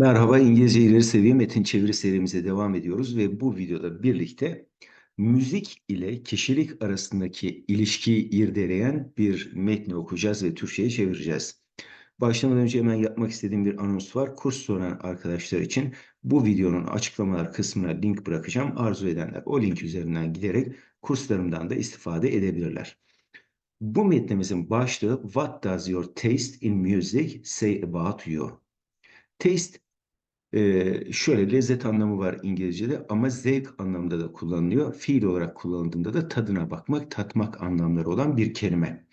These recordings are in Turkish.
Merhaba, İngilizce ileri seviye metin çeviri serimize devam ediyoruz ve bu videoda birlikte müzik ile kişilik arasındaki ilişkiyi irdeleyen bir metni okuyacağız ve Türkçe'ye çevireceğiz. Başlamadan önce hemen yapmak istediğim bir anons var. Kurs soran arkadaşlar için bu videonun açıklamalar kısmına link bırakacağım. Arzu edenler o link üzerinden giderek kurslarımdan da istifade edebilirler. Bu metnimizin başlığı What does your taste in music say about you? Taste ee, şöyle lezzet anlamı var İngilizce'de ama zevk anlamında da kullanılıyor. Fiil olarak kullanıldığında da tadına bakmak, tatmak anlamları olan bir kelime.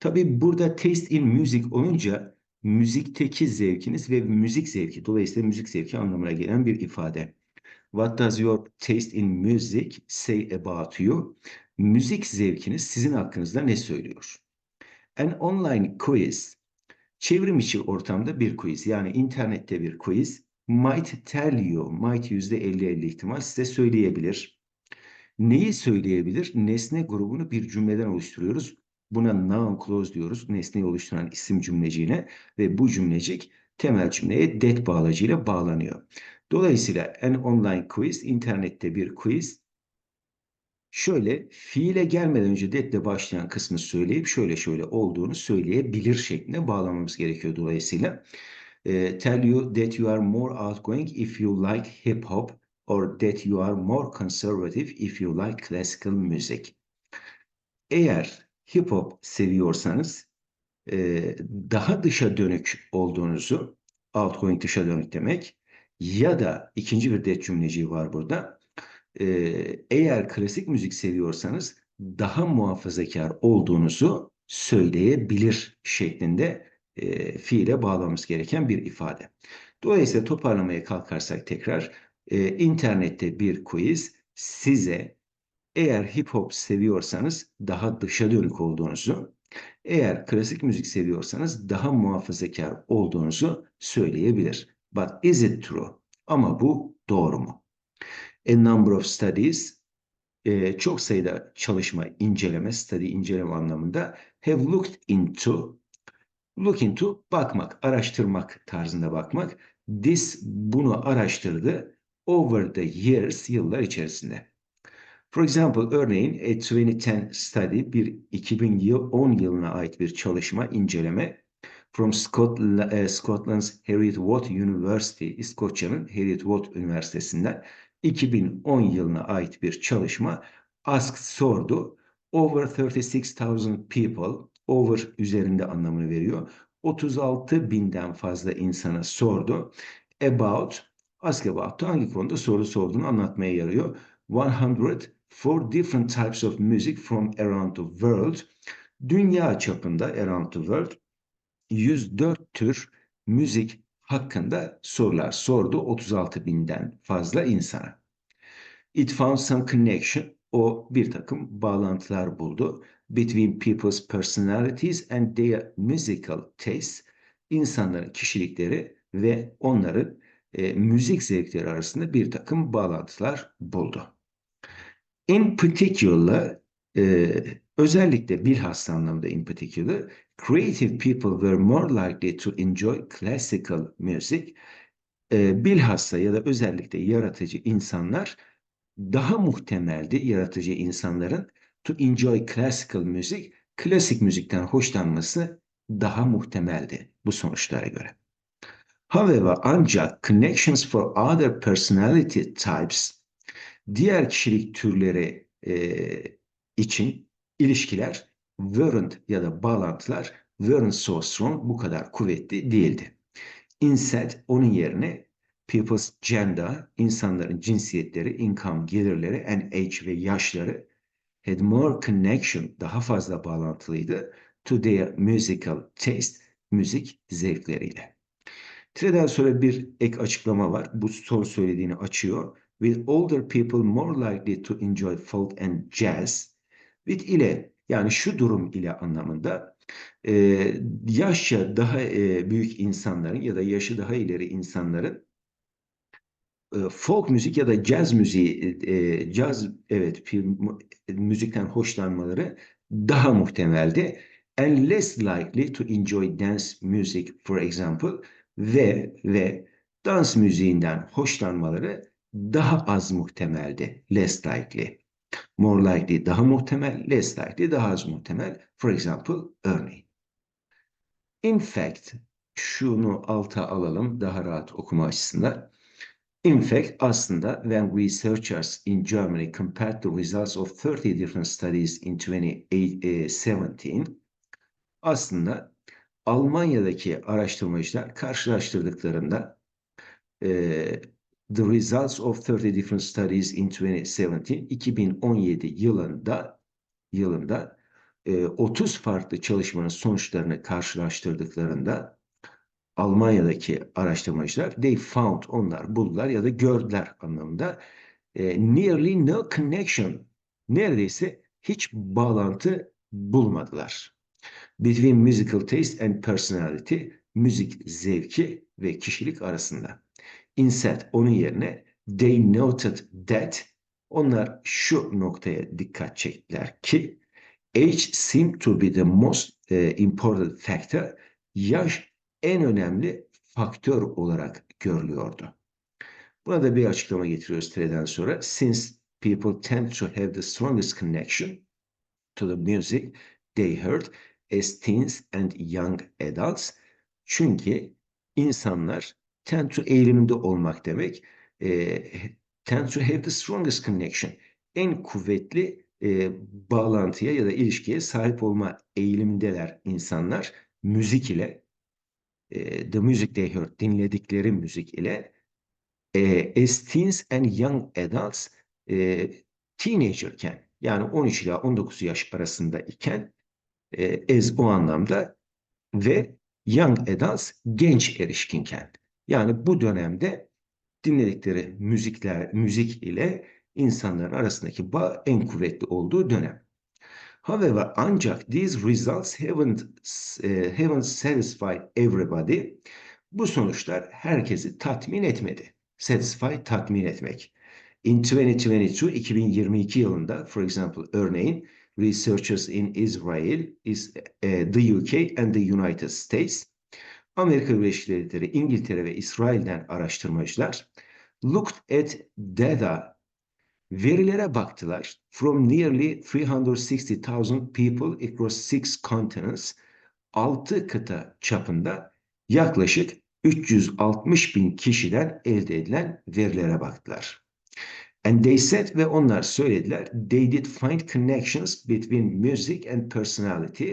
Tabii burada taste in music olunca müzikteki zevkiniz ve müzik zevki, dolayısıyla müzik zevki anlamına gelen bir ifade. What does your taste in music say about you? Müzik zevkiniz sizin hakkınızda ne söylüyor? An online quiz, çevrim içi ortamda bir quiz yani internette bir quiz might tell you, might yüzde 50-50 ihtimal size söyleyebilir. Neyi söyleyebilir? Nesne grubunu bir cümleden oluşturuyoruz. Buna noun clause diyoruz. Nesneyi oluşturan isim cümleciğine ve bu cümlecik temel cümleye that bağlacıyla bağlanıyor. Dolayısıyla an online quiz, internette bir quiz. Şöyle fiile gelmeden önce ile başlayan kısmı söyleyip şöyle şöyle olduğunu söyleyebilir şeklinde bağlamamız gerekiyor dolayısıyla uh, tell you that you are more outgoing if you like hip hop or that you are more conservative if you like classical music. Eğer hip hop seviyorsanız e, daha dışa dönük olduğunuzu, outgoing dışa dönük demek ya da ikinci bir det cümleciği var burada. E, eğer klasik müzik seviyorsanız daha muhafazakar olduğunuzu söyleyebilir şeklinde e, fiile bağlamamız gereken bir ifade. Dolayısıyla toparlamaya kalkarsak tekrar e, internette bir quiz size eğer hip hop seviyorsanız daha dışa dönük olduğunuzu, eğer klasik müzik seviyorsanız daha muhafazakar olduğunuzu söyleyebilir. But is it true? Ama bu doğru mu? A number of studies, e, çok sayıda çalışma, inceleme, study, inceleme anlamında have looked into Look into bakmak, araştırmak tarzında bakmak. This bunu araştırdı over the years, yıllar içerisinde. For example, örneğin a 2010 study bir 2010 yılına ait bir çalışma, inceleme from uh, Scotland's Heriot Watt University, İskoçya'nın Heriot Watt Üniversitesi'nden 2010 yılına ait bir çalışma asked sordu. Over 36,000 people over üzerinde anlamını veriyor. 36 binden fazla insana sordu. About, ask about hangi konuda soru sorduğunu anlatmaya yarıyor. 100 for different types of music from around the world. Dünya çapında around the world 104 tür müzik hakkında sorular sordu 36 binden fazla insana. It found some connection. O bir takım bağlantılar buldu between people's personalities and their musical tastes, insanların kişilikleri ve onların e, müzik zevkleri arasında bir takım bağlantılar buldu. In particular, e, özellikle bilhassa anlamda in particular, creative people were more likely to enjoy classical music. E, bilhassa ya da özellikle yaratıcı insanlar daha muhtemeldi yaratıcı insanların to enjoy classical music, klasik müzikten hoşlanması daha muhtemeldi bu sonuçlara göre. However, ancak connections for other personality types, diğer kişilik türleri e, için ilişkiler weren't ya da bağlantılar weren't so strong, bu kadar kuvvetli değildi. Instead, onun yerine people's gender, insanların cinsiyetleri, income, gelirleri and age ve yaşları had more connection, daha fazla bağlantılıydı to their musical taste, müzik zevkleriyle. Tireden sonra bir ek açıklama var. Bu son söylediğini açıyor. With older people more likely to enjoy folk and jazz. With ile yani şu durum ile anlamında e, yaşça daha e, büyük insanların ya da yaşı daha ileri insanların folk müzik ya da caz müziği, e, e, caz evet film, müzikten hoşlanmaları daha muhtemeldi. And less likely to enjoy dance music for example ve ve dans müziğinden hoşlanmaları daha az muhtemeldi. Less likely. More likely daha muhtemel, less likely daha az muhtemel. For example, örneğin. In fact, şunu alta alalım daha rahat okuma açısından. In fact, aslında when researchers in Germany compared the results of 30 different studies in 2017, aslında Almanya'daki araştırmacılar karşılaştırdıklarında e, the results of 30 different studies in 2017 2017 yılında yılında e, 30 farklı çalışmanın sonuçlarını karşılaştırdıklarında Almanya'daki araştırmacılar they found onlar buldular ya da gördüler anlamında e, nearly no connection neredeyse hiç bağlantı bulmadılar. Between musical taste and personality müzik zevki ve kişilik arasında. Instead onun yerine they noted that onlar şu noktaya dikkat çektiler ki age seemed to be the most uh, important factor. Yaş en önemli faktör olarak görülüyordu. Buna da bir açıklama getiriyoruz Tre'den sonra. Since people tend to have the strongest connection to the music they heard as teens and young adults. Çünkü insanlar tend to eğiliminde olmak demek. E, tend to have the strongest connection. En kuvvetli e, bağlantıya ya da ilişkiye sahip olma eğilimindeler insanlar müzik ile e, the music they heard dinledikleri müzik ile e, as teens and young adults e, teenagerken yani 13 ila 19 yaş arasında iken e, as o anlamda ve young adults genç erişkinken yani bu dönemde dinledikleri müzikler müzik ile insanların arasındaki bağ en kuvvetli olduğu dönem. However, ancak these results haven't, uh, haven't satisfied everybody. Bu sonuçlar herkesi tatmin etmedi. Satisfy, tatmin etmek. In 2022, 2022 yılında, for example, örneğin, researchers in Israel, is, uh, the UK and the United States, Amerika Birleşik Devletleri, İngiltere ve İsrail'den araştırmacılar looked at data Verilere baktılar. From nearly 360,000 people across six continents, 6 kıta çapında yaklaşık 360 bin kişiden elde edilen verilere baktılar. And they said ve onlar söylediler, they did find connections between music and personality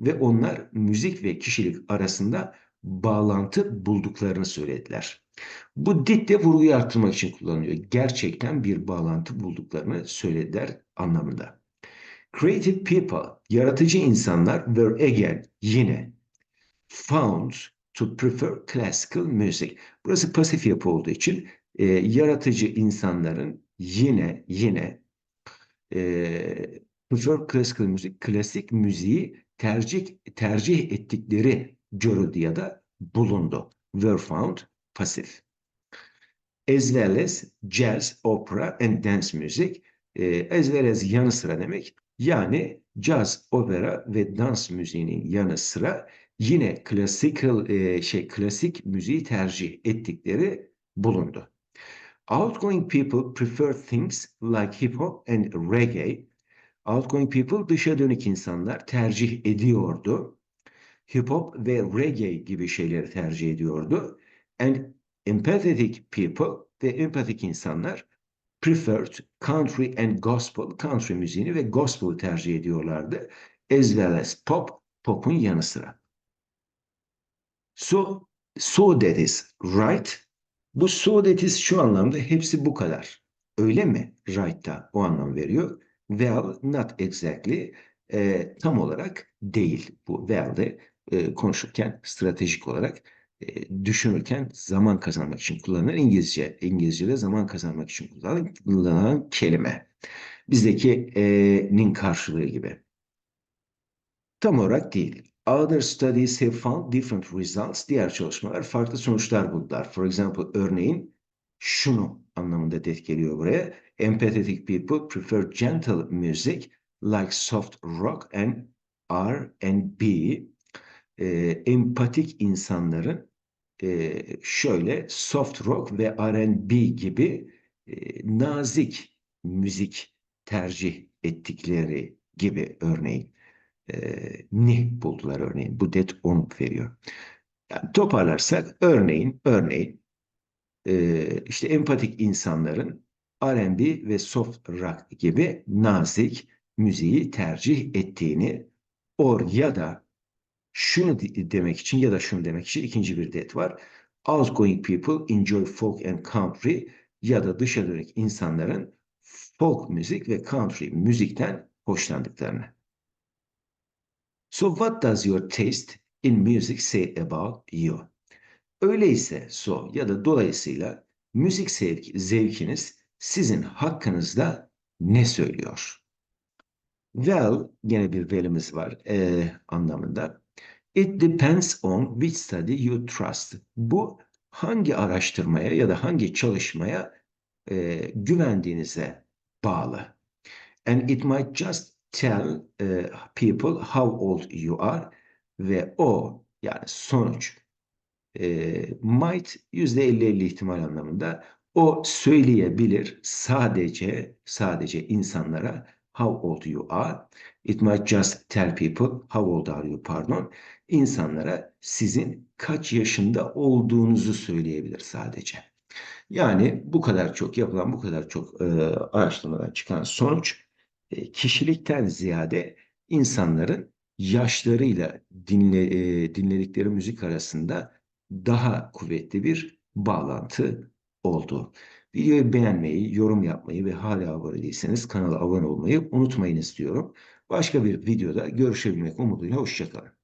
ve onlar müzik ve kişilik arasında bağlantı bulduklarını söylediler. Bu did de vurguyu arttırmak için kullanılıyor. Gerçekten bir bağlantı bulduklarını söylediler anlamında. Creative people, yaratıcı insanlar were again, yine found to prefer classical music. Burası pasif yapı olduğu için e, yaratıcı insanların yine yine e, prefer classical music, klasik müziği tercih tercih ettikleri görüldü ya da bulundu. Were found pasif as well as jazz, opera and dance music e, as well as yanı sıra demek. Yani jazz, opera ve dans müziğinin yanı sıra yine classical e, şey klasik müziği tercih ettikleri bulundu. Outgoing people prefer things like hip hop and reggae. Outgoing people dışa dönük insanlar tercih ediyordu. Hip hop ve reggae gibi şeyleri tercih ediyordu. And empathetic people ve empatik insanlar preferred country and gospel, country müziğini ve gospel'ı tercih ediyorlardı. As well as pop, pop'un yanı sıra. So, so that is right. Bu so that is şu anlamda hepsi bu kadar. Öyle mi? Right'ta o anlam veriyor. Well, not exactly. E, tam olarak değil. Bu well de e, konuşurken stratejik olarak düşünürken zaman kazanmak için kullanılan İngilizce. İngilizce'de zaman kazanmak için kullanılan, kullanılan kelime. Bizdeki e'nin karşılığı gibi. Tam olarak değil. Other studies have found different results. Diğer çalışmalar farklı sonuçlar buldular. For example, örneğin şunu anlamında det geliyor buraya. Empathetic people prefer gentle music like soft rock and R&B. E, empatik insanların e, şöyle soft rock ve R&B gibi e, nazik müzik tercih ettikleri gibi örneğin e, ni buldular örneğin. Bu det onu veriyor. Yani toparlarsak örneğin örneğin e, işte empatik insanların R&B ve soft rock gibi nazik müziği tercih ettiğini or ya da şunu demek için ya da şunu demek için ikinci bir det var. Outgoing people enjoy folk and country ya da dışa dönük insanların folk müzik ve country müzikten hoşlandıklarını. So what does your taste in music say about you? Öyleyse so ya da dolayısıyla müzik zevki, zevkiniz sizin hakkınızda ne söylüyor? Well, yine bir velimiz var e, anlamında. It depends on which study you trust. Bu hangi araştırmaya ya da hangi çalışmaya e, güvendiğinize bağlı. And it might just tell uh, people how old you are ve o yani sonuç e, might %50-50 ihtimal anlamında o söyleyebilir sadece sadece insanlara how old you are. It might just tell people how old are you pardon. İnsanlara sizin kaç yaşında olduğunuzu söyleyebilir sadece. Yani bu kadar çok yapılan bu kadar çok e, araştırmadan çıkan sonuç e, kişilikten ziyade insanların yaşlarıyla dinle, e, dinledikleri müzik arasında daha kuvvetli bir bağlantı oldu. Videoyu beğenmeyi, yorum yapmayı ve hala abone değilseniz kanala abone olmayı unutmayınız diyorum. Başka bir videoda görüşebilmek umuduyla hoşçakalın.